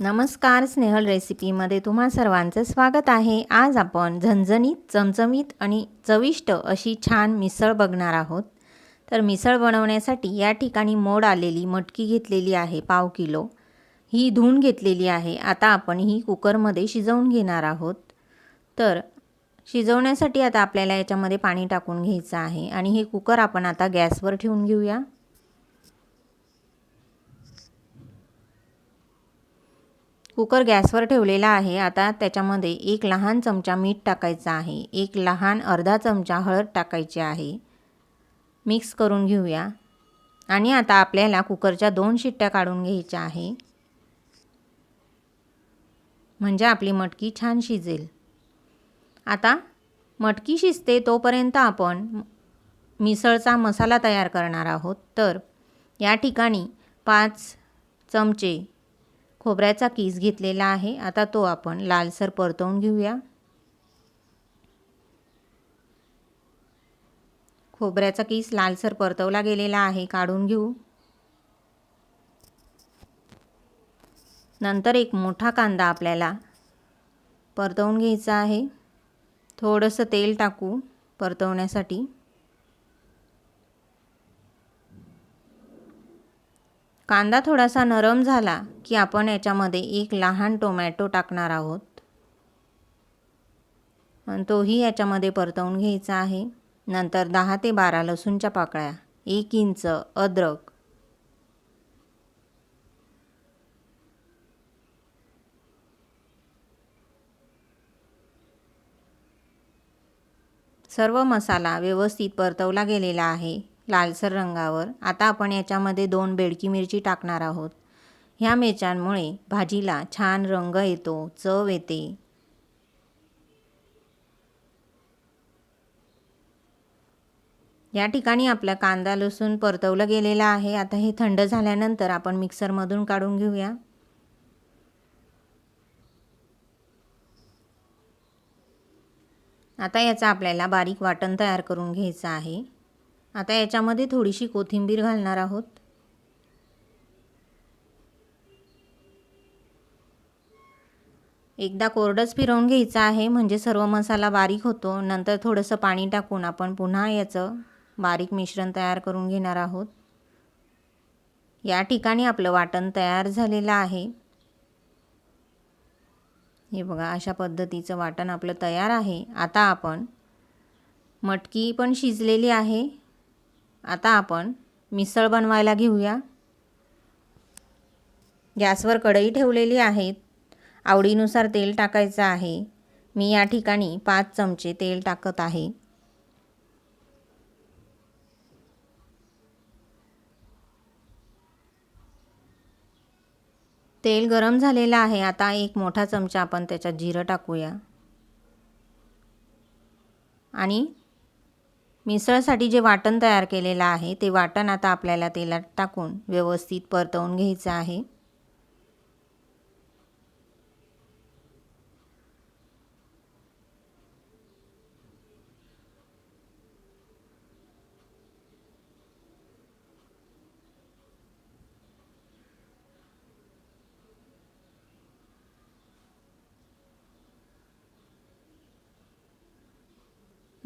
नमस्कार स्नेहल रेसिपीमध्ये तुम्हा सर्वांचं स्वागत आहे. आज आपण झणझणीत चमचमीत आणि चविष्ट अशी छान मिसळ बघणार आहोत. तर मिसळ बनवण्यासाठी या ठिकाणी मोड आलेली मटकी घेतलेली आहे पाव किलो. ही धुवून घेतलेली आहे. आता आपण ही कुकरमध्ये शिजवून घेणार आहोत. तर शिजवण्यासाठी आता आपल्याला याच्यामध्ये पाणी टाकून घ्यायचं आहे आणि हे कुकर आपण आता गॅसवर ठेवून घेऊया. कुकर गॅसवर ठेवलेला आहे. आता त्याच्यामध्ये एक लहान चमचा मीठ टाकायचं आहे. एक लहान अर्धा चमचा हळद टाकायची आहे. मिक्स करून घेऊया. आणि आता आपल्याला कुकरच्या दोन शिट्ट्या काढून घ्यायच्या आहे. म्हणजे आपली मटकी छान शिजेल. आता मटकी शिजते तोपर्यंत आपण मिसळचा मसाला तयार करणार आहोत. तर या ठिकाणी पाच चमचे खोबऱ्याचा किस घेतलेला आहे. आता तो आपण लालसर परतवून घेऊया. खोबऱ्याचा किस लालसर परतवला गेलेला आहे. काढून घेऊ. नंतर एक मोठा कांदा आपल्याला परतवून घ्यायचा आहे. थोडंसं तेल टाकू परतवण्यासाठी. कांदा थोडासा नरम झाला की आपण याच्यामध्ये एक लहान टोमॅटो टाकणार आहोत. आणि तोही याच्यामध्ये परतवून घ्यायचा आहे. नंतर दहा ते बारा लसूणच्या पाकळ्या एक इंच अद्रक. सर्व मसाला व्यवस्थित परतवला गेलेला आहे. लालसर रंगावर. आता आपण याच्यामध्ये दोन बेडकी मिरची टाकणार आहोत. ह्या मिरच्यांमुळे भाजीला छान रंग येतो चव येते. या ठिकाणी आपला कांदा लसूण परतवलं गेलेला आहे. आता हे थंड झाल्यानंतर आपण मिक्सरमधून काढून घेऊया. आता याचं आपल्याला बारीक वाटण तयार करून घ्यायचं आहे. आता याच्यामध्ये थोडीशी कोथिंबीर घालणार आहोत. एकदा कोरडंच फिरवून घ्यायचं आहे म्हणजे सर्व मसाला बारीक होतो. नंतर थोडंसं पाणी टाकून आपण पुन्हा याचं बारीक मिश्रण तयार करून घेणार आहोत. या ठिकाणी आपलं वाटण तयार झालेलं आहे. हे बघा अशा पद्धतीचं वाटण आपलं तयार आहे. आता आपण मटकी पण शिजलेली आहे. आता आपण मिसळ बनवायला घेऊया. गॅसवर कढई ठेवलेली आहे. आवडीनुसार तेल टाकायचं आहे. मी या ठिकाणी पाच चमचे तेल टाकत आहे. तेल गरम झालेलं आहे. आता एक मोठा चमचा आपण त्याच्यात जिरं टाकूया. आणि मिसळसाठी जे वाटण तयार केलेलं आहे ते वाटण आता आपल्याला तेलात टाकून व्यवस्थित परतवून घ्यायचं आहे.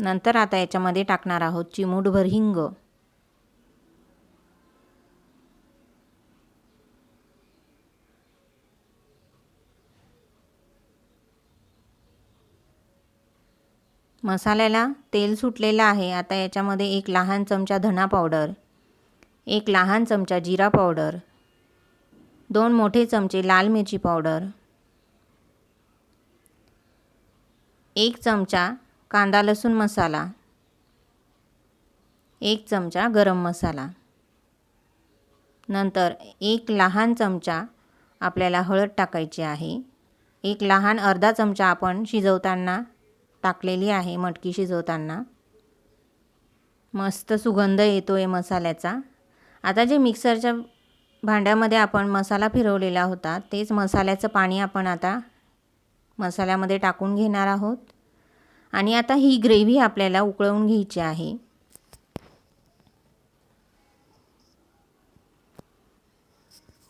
नंतर आता याच्यामध्ये टाकणार आहोत चिमूटभर हिंग. मसाल्याला तेल सुटलेलं आहे. आता याच्यामध्ये एक लहान चमचा धना पावडर एक लहान चमचा जिरा पावडर दोन मोठे चमचे लाल मिरची पावडर एक चमचा कांदा लसूण मसाला एक चमचा गरम मसाला. नंतर एक लहान चमचा आपल्याला हळद टाकायची आहे. एक लहान अर्धा चमचा आपण शिजवताना टाकलेली आहे मटकी शिजवताना. मस्त सुगंध येतो आहे मसाल्याचा. आता जे मिक्सरच्या भांड्यामध्ये आपण मसाला फिरवलेला होता तेच मसाल्याचं पाणी आपण आता मसाल्यामध्ये टाकून घेणार आहोत. आणि आता ही ग्रेव्ही आपल्याला उकळवून घ्यायची आहे.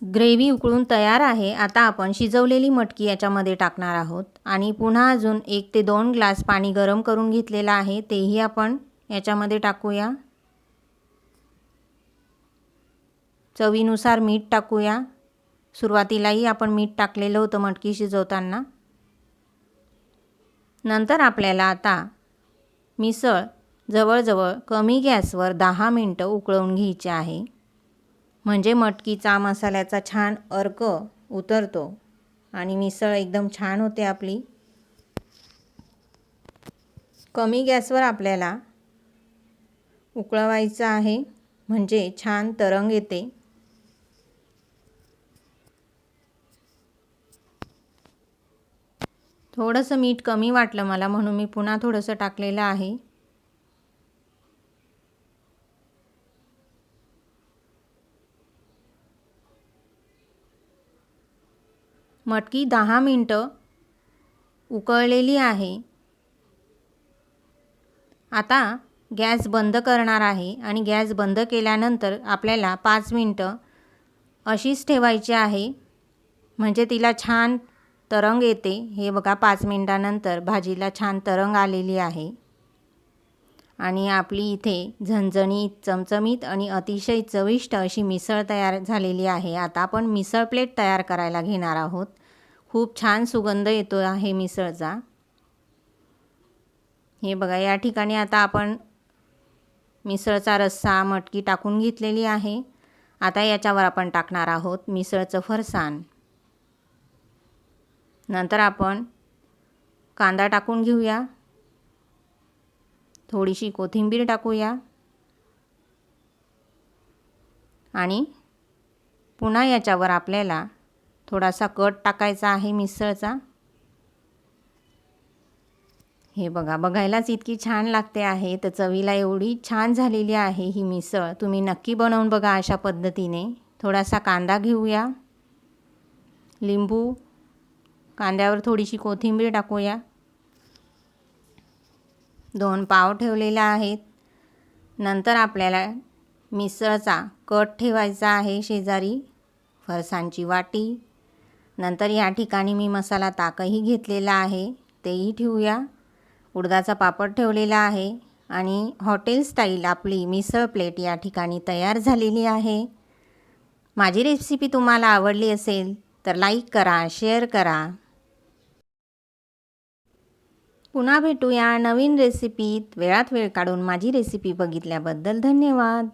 ग्रेव्ही उकळून तयार आहे. आता आपण शिजवलेली मटकी याच्यामध्ये टाकणार आहोत. आणि पुन्हा अजून एक ते दोन ग्लास पाणी गरम करून घेतलेलं आहे. तेही आपण याच्यामध्ये टाकूया. चवीनुसार मीठ टाकूया. सुरुवातीलाही आपण मीठ टाकलेलं होतं मटकी शिजवताना. नंतर आपल्याला आता मिसळ जवळजवळ कमी गॅसवर दहा मिनटं उकळवून घ्यायची आहे. म्हणजे मटकीचा मसाल्याचा छान अर्क उतरतो आणि मिसळ एकदम छान होते आपली. कमी गॅसवर आपल्याला उकळवायचं आहे. म्हणजे छान तरंग येते. थोडंसं मीठ कमी वाटलं मला म्हणून मी पुन्हा थोडंसं टाकलेलं आहे. मटकी दहा मिनटं उकळलेली आहे. आता गॅस बंद करणार आहे आणि गॅस बंद केल्यानंतर आपल्याला पाच मिनटं अशीच ठेवायची आहे. म्हणजे तिला छान तरंग येते. हे बघा पाच मिनटानंतर भाजीला छान तरंग आलेली आहे. आणि आपली इथे झणझणीत चमचमीत आणि अतिशय चविष्ट अशी मिसळ तयार झालेली आहे. आता आपण मिसळ प्लेट तयार करायला घेणार आहोत. खूप छान सुगंध येतो आहे मिसळचा. हे बघा या ठिकाणी आता आपण मिसळचा रस्सा मटकी टाकून घेतलेली आहे. आता याच्यावर आपण टाकणार आहोत मिसळचं फरसाण. नंतर आपण कांदा टाकून घेऊया. थोडीशी कोथिंबीर टाकूया. आणि पुन्हा याच्यावर आपल्याला थोडासा कट टाकायचा आहे मिसळचा. हे बघा बघायलाच इतकी छान लागते आहे. तर चवीला एवढी छान झालेली आहे ही मिसळ. तुम्ही नक्की बनवून बघा अशा पद्धतीने. थोडासा कांदा घेऊया. लिंबू कांद्यावर थोडीशी कोथिंबीर टाकूया. दोन पाव ठेवलेला आहेत. नंतर आपल्याला मिसळचा कट ठेवायचा आहे शेजारी फरसांची वाटी. नंतर या ठिकाणी मी मसाला ताकही घेतलेला आहे. तेही ठेवूया. उडदाचा पापड ठेवलेला आहे आणि हॉटेल स्टाईल आपली मिसळ प्लेट या ठिकाणी तयार झालेली आहे. माझी रेसिपी तुम्हाला आवडली असेल तर लाईक करा शेअर करा. पुन्हा भेटूया नवीन रेसिपीत वेळात वेळ काढून माझी रेसिपी बघितल्याबद्दल धन्यवाद.